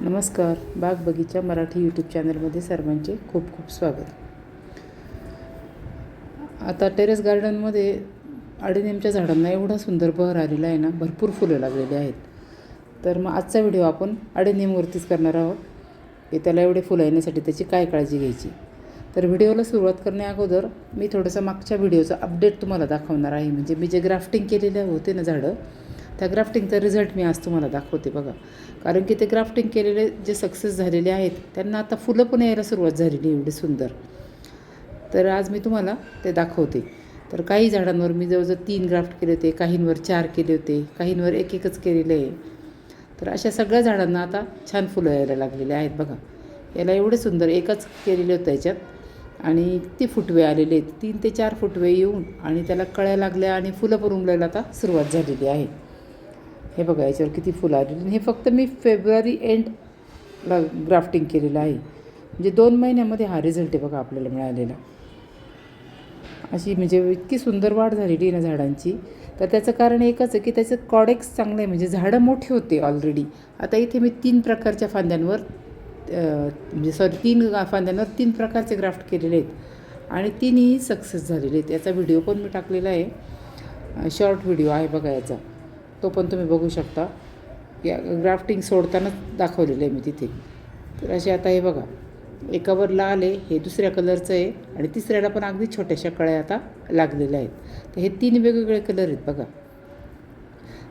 नमस्कार. बाग बगीचा मराठी यूट्यूब चॅनलमध्ये सर्वांचे खूप खूप स्वागत. आता टेरेस गार्डनमध्ये अडीनेमच्या झाडांना एवढा सुंदर बहर आलेला आहे ना भरपूर फुलं लागलेली आहेत. तर मग आजचा व्हिडिओ आपण अडेनियमवरतीच करणार आहोत. की त्याला एवढे फुलं येण्यासाठी त्याची काय काळजी घ्यायची? तर व्हिडिओला सुरुवात करण्याअगोदर मी थोडंसं मागच्या व्हिडिओचं अपडेट तुम्हाला दाखवणार आहे. म्हणजे मी जे ग्राफ्टिंग केलेले होते ना झाडं त्या ग्राफ्टिंगचा रिझल्ट मी आज तुम्हाला दाखवते बघा. कारण की ते ग्राफ्टिंग केलेले जे सक्सेस झालेले आहेत त्यांना आता फुलं पण यायला सुरुवात झालेली एवढी सुंदर. तर आज मी तुम्हाला ते दाखवते. तर काही झाडांवर मी जवळजवळ तीन ग्राफ्ट केले होते काहींवर चार केले होते काहींवर एक एकच केलेले आहे. तर अशा सगळ्या झाडांना आता छान फुलं यायला लागलेले आहेत बघा. याला एवढे सुंदर एकच केलेले होतं याच्यात आणि ती फुटवे आलेले आहेत. तीन ते चार फुटवे येऊन आणि त्याला कळ्या लागल्या आणि फुलं पण उमलायला आता सुरुवात झालेली आहे. हे बघा याच्यावर किती फुलं आलेली आणि हे फक्त मी फेब्रुवारी एंडला ग्राफ्टिंग केलेलं आहे. म्हणजे दोन महिन्यामध्ये हा रिझल्ट आहे बघा आपल्याला मिळालेला. अशी म्हणजे इतकी सुंदर वाढ झालेली आहे ना झाडांची. तर त्याचं कारण एकच आहे की त्याचं कॉडेक्स चांगलं आहे. म्हणजे झाडं मोठी होते ऑलरेडी आता इथे मी तीन प्रकारच्या फांद्यांवर म्हणजे सॉरी तीन फांद्यांवर तीन प्रकारचे ग्राफ्ट केलेले आहेत. आणि तीनही सक्सेस झालेले आहेत. याचा व्हिडिओ पण मी टाकलेला आहे. शॉर्ट व्हिडिओ आहे बघा याचा. तो पण तुम्ही बघू शकता. या ग्राफ्टिंग सोडतानाच दाखवलेलं आहे मी तिथे. तर असे आता हे बघा. एकावर लाल आहे हे दुसऱ्या कलरचं आहे आणि तिसऱ्याला पण अगदी छोट्याशा कळ्या आता लागलेल्या आहेत. तर हे तीन वेगवेगळे कलर आहेत बघा.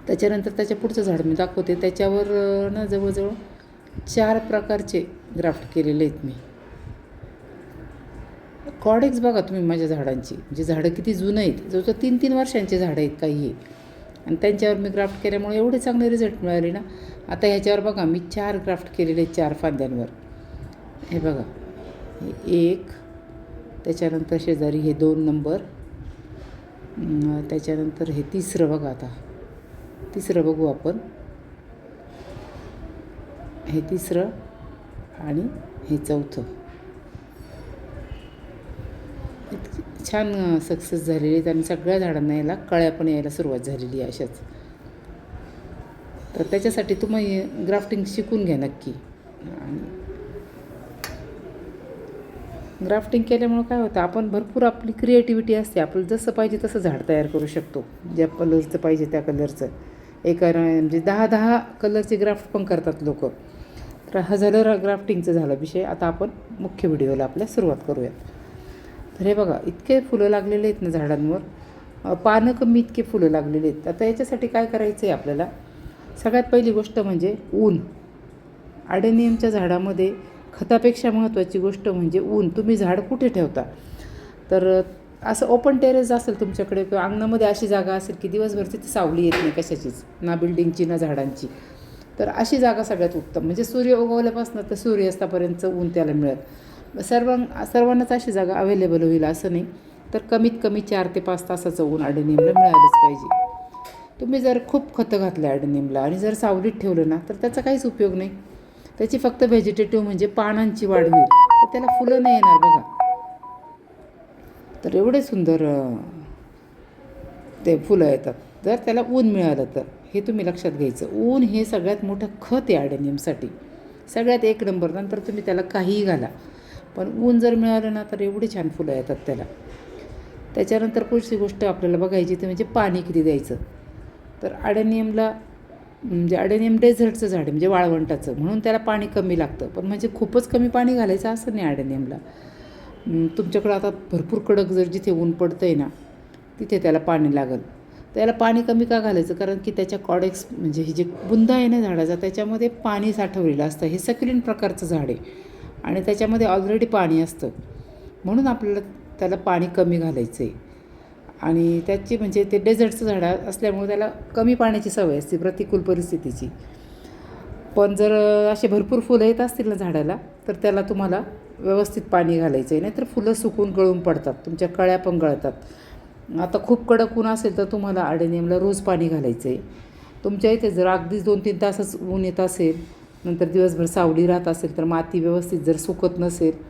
त्याच्यानंतर त्याच्या पुढचं झाड मी दाखवते. त्याच्यावर ना जवळजवळ चार प्रकारचे ग्राफ्ट केलेले आहेत मी. कॉडेक्स बघा तुम्ही माझ्या झाडांची. म्हणजे झाडं किती जुनं आहेत. जवळजवळ तीन तीन वर्षांचे झाडं आहेत काही. आहे आणि त्यांच्यावर मी क्राफ्ट केल्यामुळे एवढे चांगले रिझल्ट मिळाले ना. आता ह्याच्यावर बघा मी चार क्राफ्ट केलेले चार फांद्यांवर. हे बघा हे एक त्याच्यानंतर शेजारी हे दोन नंबर त्याच्यानंतर हे तिसरं बघा आता. तिसरं बघू आपण. हे तिसरं आणि हे चौथं इतकी छान सक्सेस झालेली आहेत आणि सगळ्या झाडांना याला कळ्या पण यायला सुरुवात झालेली आहे अशाच. तर त्याच्यासाठी तुम्ही ग्राफ्टिंग शिकून घ्या नक्की. आणि ग्राफ्टिंग केल्यामुळं काय होतं आपण भरपूर आपली क्रिएटिव्हिटी असते. आपलं जसं पाहिजे तसं झाड तयार करू शकतो. ज्या कलरचं पाहिजे त्या कलरचं एका म्हणजे दहा दहा कलरचे ग्राफ्ट पण करतात लोक. तर हा झालं ग्राफ्टिंगचं झालं विषय. आता आपण मुख्य व्हिडिओला आपल्या सुरुवात करूयात. तर हे बघा इतके फुलं लागलेले आहेत ना झाडांवर. पानं कमी इतके फुलं लागलेले आहेत. आता याच्यासाठी काय करायचं आहे आपल्याला? सगळ्यात पहिली गोष्ट म्हणजे ऊन. आडेनियमच्या झाडामध्ये खतापेक्षा महत्त्वाची गोष्ट म्हणजे ऊन. तुम्ही झाड कुठे ठेवता? तर असं ओपन टेरेस असेल तुमच्याकडे किंवा अंगणामध्ये अशी जागा असेल की दिवसभर तिथे सावली येत नाही कशाचीच ना बिल्डिंगची ना झाडांची. तर अशी जागा सगळ्यात उत्तम. म्हणजे सूर्य उगवल्यापासून तर सूर्यास्तापर्यंत ऊन त्याला मिळेल सर्वां सर्वांनाच अशी जागा अवेलेबल होईल असं नाही. तर कमीत कमी चार ते पाच तासाचं ऊन अडेनिमला मिळालंच पाहिजे. तुम्ही जर खूप खतं घातलं अडेनिमला आणि जर सावलीत ठेवलं ना तर त्याचा काहीच उपयोग नाही. त्याची फक्त व्हेजिटेटिव्ह म्हणजे पानांची वाढ होईल. तर त्याला फुलं नाही येणार बघा. तर एवढे सुंदर ते फुलं येतात. जर त्याला ऊन मिळालं तर हे तुम्ही लक्षात घ्यायचं. ऊन हे सगळ्यात मोठं खत आहे आडेनियमसाठी सगळ्यात एक नंबर. नंतर तुम्ही त्याला काहीही घाला. पण ऊन जर मिळालं ना तर एवढी छान फुलं येतात त्याला. त्याच्यानंतर पुढची गोष्ट आपल्याला बघायची ती म्हणजे पाणी किती द्यायचं. तर अडेनियमला म्हणजे अडेनियम डेझर्टचं झाड आहे म्हणजे वाळवंटाचं. म्हणून त्याला पाणी कमी लागतं. पण म्हणजे खूपच कमी पाणी घालायचं असं नाही अडेनियमला. तुमच्याकडं आता भरपूर कडक जर जिथे ऊन पडतं आहे ना तिथे त्याला पाणी लागेल. त्याला पाणी कमी का घालायचं? कारण की त्याच्या कॉडेक्स म्हणजे हे जे बुंदा आहे ना झाडाचा त्याच्यामध्ये पाणी साठवलेलं असतं. हे सक्युलिन प्रकारचं झाड आहे. आणि त्याच्यामध्ये ऑलरेडी पाणी असतं. म्हणून आपल्याला त्याला पाणी कमी घालायचं आहे आणि त्याची म्हणजे ते डेझर्टचं झाड असल्यामुळे त्याला कमी पाण्याची सवय असते प्रतिकूल परिस्थितीची. पण जर असे भरपूर फुलं येत असतील ना झाडाला तर त्याला तुम्हाला व्यवस्थित पाणी घालायचं आहे नाहीतर फुलं सुकून गळून पडतात तुमच्या कळ्या पण गळतात. आता खूप कडक ऊन असेल तर तुम्हाला आडेनियमला रोज पाणी घालायचं आहे तुमच्या इथे जर अगदीच दोन तीन तासच ऊन येत असेल नंतर दिवसभर सावली राहत असेल तर माती व्यवस्थित जर सुकत नसेल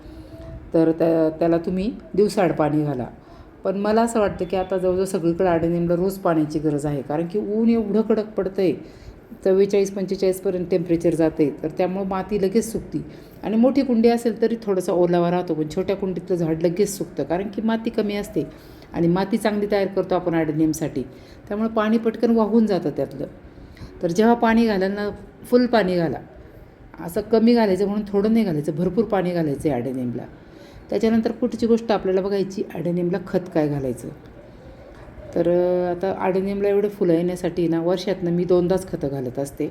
तर त्या त्याला तुम्ही दिवसाआड पाणी घाला. पण मला असं वाटतं की आता जवळजवळ सगळीकडे आडेनियमला रोज पाण्याची गरज आहे. कारण की ऊन एवढं कडक पडतं आहे चव्वेचाळीस पंचेचाळीसपर्यंत टेम्परेचर जाते तर त्यामुळं माती लगेच सुकती. आणि मोठी कुंडी असेल तरी थोडासा ओलावा राहतो पण छोट्या कुंडीतलं झाड लगेच सुकतं. कारण की माती कमी असते आणि माती चांगली तयार करतो आपण ॲडेनियमसाठी त्यामुळे पाणी पटकन वाहून जातं त्यातलं. तर जेव्हा पाणी घालाल ना फुल पाणी घाला. असं कमी घालायचं म्हणून थोडं नाही घालायचं भरपूर पाणी घालायचं आहे ॲडेनियमला त्याच्यानंतर पुढची गोष्ट आपल्याला बघायची ॲडेनियमला खत काय घालायचं? तर आता आडेनियमला एवढं फुलं येण्यासाठी ना वर्षातनं मी दोनदाच खतं घालत असते.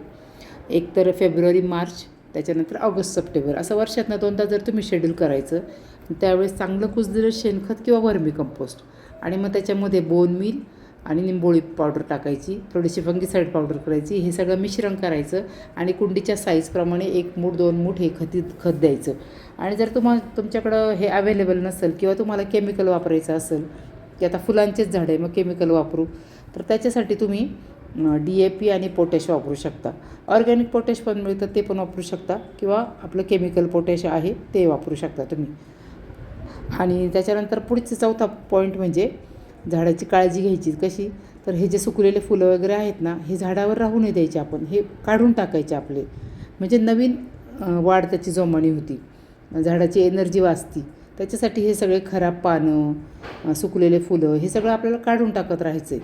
एक तर फेब्रुवारी मार्च त्याच्यानंतर ऑगस्ट सप्टेंबर असं वर्षातनं दोनदा जर तुम्ही शेड्यूल करायचं त्यावेळेस चांगलं कुजलेलं शेणखत किंवा वर्मी कंपोस्ट आणि मग त्याच्यामध्ये बोन मिल आणि निंबोळी पावडर टाकायची थोडीशी फंगीसाईड पावडर करायची हे सगळं मिश्रण करायचं आणि कुंडीच्या साईजप्रमाणे एक मूठ दोन मूठ हे खती खत द्यायचं. आणि जर तुम्हाला तुमच्याकडं हे अवेलेबल नसेल किंवा तुम्हाला केमिकल वापरायचं असेल की आता फुलांचेच झाड आहे मग केमिकल वापरू तर त्याच्यासाठी तुम्ही डी ए पी आणि पोटॅश वापरू शकता. ऑर्गॅनिक पोटॅश पण मिळतं ते पण वापरू शकता किंवा आपलं केमिकल पोटॅश आहे ते वापरू शकता तुम्ही. आणि त्याच्यानंतर पुढचं चौथा पॉईंट म्हणजे झाडाची काळजी घ्यायची कशी? तर हे जे सुकलेले फुलं वगैरे आहेत ना हे झाडावर राहू नाही द्यायचे आपण. हे काढून टाकायचे आपले. म्हणजे नवीन वाढ त्याची जोमानी होती. झाडाची एनर्जी वाचती. त्याच्यासाठी हे सगळे खराब पानं सुकलेले फुलं हे सगळं आपल्याला काढून टाकत राहायचं.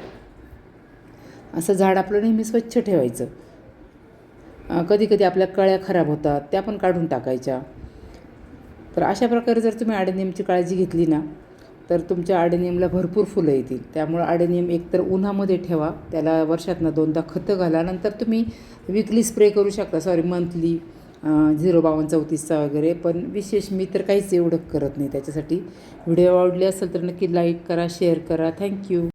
असं झाड आपलं नेहमी स्वच्छ ठेवायचं. कधी कधी आपल्या कळ्या खराब होतात त्या पण काढून टाकायच्या. तर अशा प्रकारे जर तुम्ही आडेनियमची काळजी घेतली ना तर तुमच्या आडेनियमला भरपूर फुलं येतील. त्यामुळं आडेनियम एकतर उन्हामध्ये ठेवा त्याला वर्षातनं दोनदा खतं घाला नंतर तुम्ही विकली स्प्रे करू शकता. सॉरी मंथली झिरो बावन्न चौतीसचा वगैरे. पण विशेष मी तर काहीच एवढं करत नाही त्याच्यासाठी. व्हिडिओ आवडले असेल तर नक्की लाईक करा शेअर करा. थँक्यू